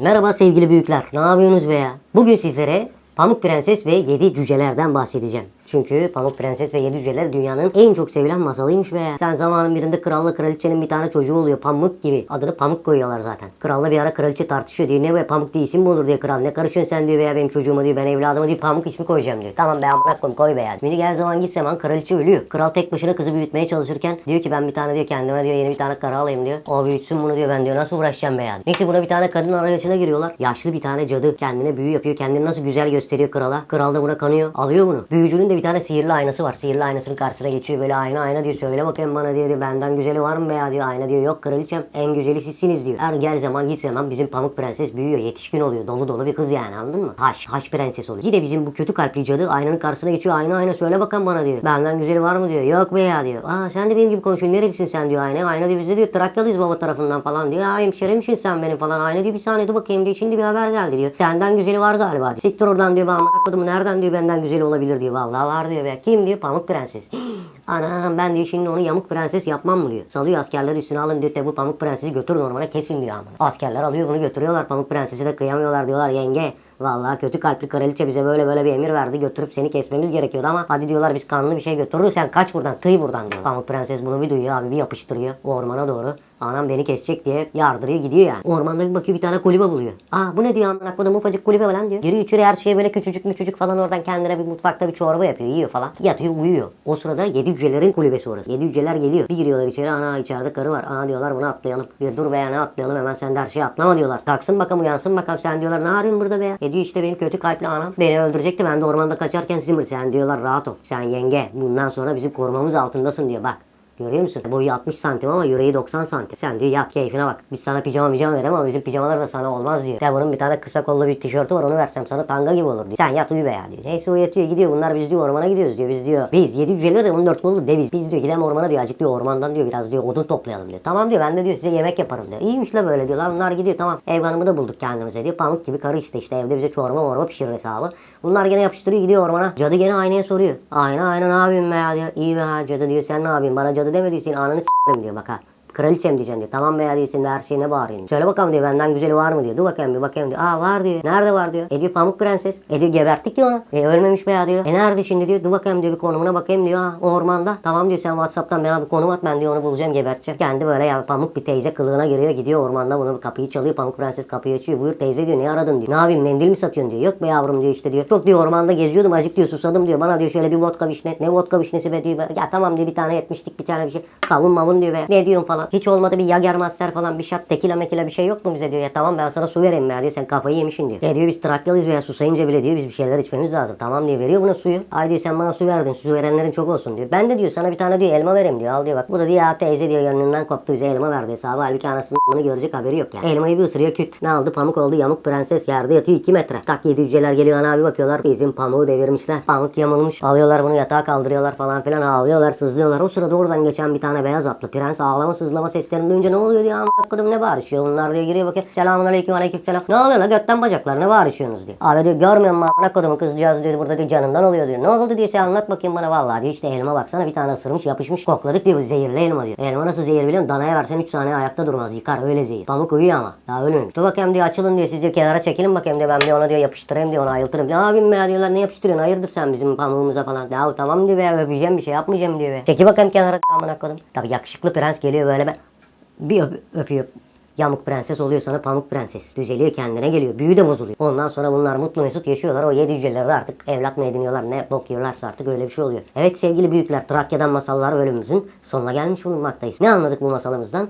Merhaba sevgili büyükler. Ne yapıyorsunuz be ya? Bugün sizlere Pamuk Prenses ve Yedi Cücelerden bahsedeceğim. Çünkü Pamuk Prenses ve Yedi Cüceler dünyanın en çok sevilen masalıymış be. Sen zamanın birinde kralla kraliçenin bir tane çocuğu oluyor Pamuk gibi. Adını Pamuk koyuyorlar zaten. Kralla bir ara kraliçe tartışıyor diyor. Ne be Pamuk diye isim mi olur diye kral. Ne karışıyorsun sen diyor veya benim çocuğuma diyor. Ben evladıma diyor Pamuk ismi koyacağım diyor. Tamam be amına koyayım koy be ya. Şimdi gel zaman git zaman kraliçe ölüyor. Kral tek başına kızı büyütmeye çalışırken diyor ki ben bir tane diyor kendime diyor yeni bir tane karı alayım diyor. O büyütsün bunu diyor ben diyor nasıl uğraşacağım be ya. Neyse buna bir tane kadın arayışına giriyorlar. Yaşlı bir tane cadı kendine büyü yapıyor. Kendini nasıl güzel gösteriyor krala. Kral da buna kanıyor. Alıyor bunu. Büyücünün de bir tane sihirli aynası var. Sihirli aynasının karşısına geçiyor böyle ayna ayna diyor. Söyle bakayım bana diyor. diyor. Benden güzeli var mı be diyor. Ayna diyor. Yok kraliçem en güzeli sizsiniz diyor. Her gel zaman git zaman bizim pamuk prenses büyüyor. Yetişkin oluyor. Dolu dolu bir kız yani anladın mı? Haş. Haş prenses oluyor. Yine bizim bu kötü kalpli cadı aynanın karşısına geçiyor. Ayna ayna söyle bakalım bana diyor. Benden güzeli var mı diyor. Yok be diyor. Aa sen de benim gibi konuşuyorsun. Nerelisin sen diyor ayna. Ayna diyor biz de diyor Trakyalıyız baba tarafından falan diyor. Aa hemşeremmişsin sen benim falan. Ayna diyor bir saniye dur bakayım diyor. Şimdi bir haber geldi diyor. Senden güzeli var galiba diyor. Siktir oradan diyor. Ben nereden diyor benden güzeli olabilir diyor. Vallahi var diyor be. Kim diyor? Pamuk prenses. Anam ben diyor şimdi onu yamuk prenses yapmam mı diyor. Salıyor askerleri üstüne alın diyor. "Te bu pamuk prensesi götürün ormana kesin diyor ama. Askerler alıyor bunu götürüyorlar. Pamuk prensesi de kıyamıyorlar diyorlar yenge. Vallahi kötü kalpli kraliçe bize böyle böyle bir emir verdi. Götürüp seni kesmemiz gerekiyordu ama hadi diyorlar biz kanlı bir şey götürürüz. Sen kaç buradan tıy buradan diyor. Pamuk prenses bunu bir duyuyor abi bir yapıştırıyor ormana doğru. Anam beni kesecek diye yardırıyor gidiyor yani. Ormanda bir bakıyor bir tane kulübe buluyor. Aa bu ne diyor amına kodum ufacık kulübe falan diyor. Giriyor içeri her şey böyle küçücük müçücük falan oradan kendine bir mutfakta bir çorba yapıyor yiyor falan. Yatıyor uyuyor. O sırada yedi cücelerin kulübesi orası. Yedi cüceler geliyor. Bir giriyorlar içeri ana içeride karı var. Ana diyorlar bunu atlayalım. Diyor dur be ya ne atlayalım hemen sen de her şeyi atlama diyorlar. Kalksın bakalım uyansın bakalım sen diyorlar ne arıyorsun burada be ya. E diyor işte benim kötü kalpli anam beni öldürecekti ben de ormanda kaçarken sizin sen diyorlar rahat ol. Sen yenge bundan sonra bizim korumamız altındasın diyor bak. Görüyor musun? Boyu 60 santim ama yüreği 90 santim. Sen diyor yat keyfine bak. Biz sana pijama pijama veremem ama bizim pijamalar da sana olmaz diyor. Bunun bir tane kısa kollu bir tişörtü var onu versem sana tanga gibi olur diyor. Sen yat uyu be ya diyor. Neyse o yatıyor gidiyor. Bunlar biz diyor ormana gidiyoruz diyor. Biz diyor. Biz 7 cüceler 14 kollu deviz. Biz diyor gidelim ormana diyor. Azıcık diyor ormandan diyor biraz diyor odun toplayalım diyor. Tamam diyor ben de diyor size yemek yaparım diyor. İyiymiş la böyle diyor. Lan bunlar gidiyor tamam. Ev hanımı da bulduk kendimize diyor. Pamuk gibi karı işte işte evde bize çorba morma pişirir hesabı. Bunlar gene yapıştırıyor gidiyor ormana. Cadı gene aynaya soruyor. Ayna ayna ne yapayım be ya diyor. İyi be ha cadı diyor sen ne yapayım bana cadı demediysin ananı s**erim diyor bak ha. Kraliçem diyeceksin diyor. Tamam be diyor sen de her şeyine bağırıyorsun. Söyle bakalım diyor benden güzeli var mı diyor. Dur bakayım bir bakayım diyor. Aa var diyor. Nerede var diyor. E diyor pamuk prenses. E diyor geberttik diyor onu. E ölmemiş be diyor. E nerede şimdi diyor. Dur bakayım diyor bir konumuna bakayım diyor. O ormanda. Tamam diyor sen Whatsapp'tan bana bir konum at ben diyor onu bulacağım geberteceğim. Kendi böyle ya pamuk bir teyze kılığına giriyor gidiyor ormanda bunu kapıyı çalıyor. Pamuk prenses kapıyı açıyor. Buyur teyze diyor ne aradın diyor. Ne yapayım mendil mi satıyorsun diyor. Yok be yavrum diyor işte diyor. Çok diyor ormanda geziyordum acık diyor susadım diyor. Bana diyor şöyle bir vodka vişne. Ne vodka vişnesi be diyor. Ya tamam diyor bir tane yetmiştik bir tane bir şey. Kavun mavun diyor be. Ne diyorsun falan. Hiç olmadı bir Jager Master falan bir şat tekila mekila bir şey yok mu bize diyor. Ya tamam ben sana su vereyim ya diyor. Sen kafayı yemişsin diyor. Ya diyor biz Trakyalıyız veya susayınca bile diyor biz bir şeyler içmemiz lazım. Tamam diyor veriyor buna suyu. Ay diyor sen bana su verdin. Su verenlerin çok olsun diyor. Ben de diyor sana bir tane diyor elma vereyim diyor. Al diyor bak. Bu da diyor ya teyze diyor yanından koptu bize elma verdi hesabı. Halbuki anasının bunu görecek haberi yok yani. Elmayı bir ısırıyor küt. Ne aldı pamuk oldu yamuk prenses. Yerde yatıyor 2 metre. Tak yedi cüceler geliyor ana abi bakıyorlar. Bizim pamuğu devirmişler. Pamuk yamulmuş. Alıyorlar bunu yatağa kaldırıyorlar falan filan ağlıyorlar sızlıyorlar. O sırada oradan geçen bir tane beyaz atlı prens ağlama sızlama seslerini duyunca ne oluyor diyor. Amına ne bağırışıyor? Bunlar diyor giriyor bakıyor. Selamun aleyküm aleyküm selam. Ne oluyor la götten bacaklar ne bağırışıyorsunuz diyor. Abi diyor görmüyor musun amına kodumun kızcağız diyor burada diyor canından oluyor diyor. Ne oldu diyor sen anlat bakayım bana vallahi diyor işte elma baksana bir tane ısırmış yapışmış kokladık diyor zehirli elma diyor. Elma nasıl zehir biliyor musun? Danaya versen 3 saniye ayakta durmaz yıkar öyle zehir. Pamuk uyuyor ama daha ölmemiş. Dur bakayım diyor açılın diyor siz diyor kenara çekilin bakayım diyor ben diyor ona diyor yapıştırayım diyor ona ayıltırım. Ne be ya diyorlar ne yapıştırıyorsun hayırdır sen bizim pamuğumuza falan. Ya tamam diyor be öpeceğim bir şey yapmayacağım diyor be. Çeki bakayım kenara amına kodum. Tabii yakışıklı prens geliyor böyle ben bir öp- öpüyor. Yamuk prenses oluyor sana pamuk prenses. Düzeliyor kendine geliyor. Büyü de bozuluyor. Ondan sonra bunlar mutlu mesut yaşıyorlar. O yedi cüceleri de artık evlat mı ediniyorlar ne bok yiyorlarsa artık öyle bir şey oluyor. Evet sevgili büyükler Trakya'dan masallar bölümümüzün sonuna gelmiş bulunmaktayız. Ne anladık bu masalımızdan?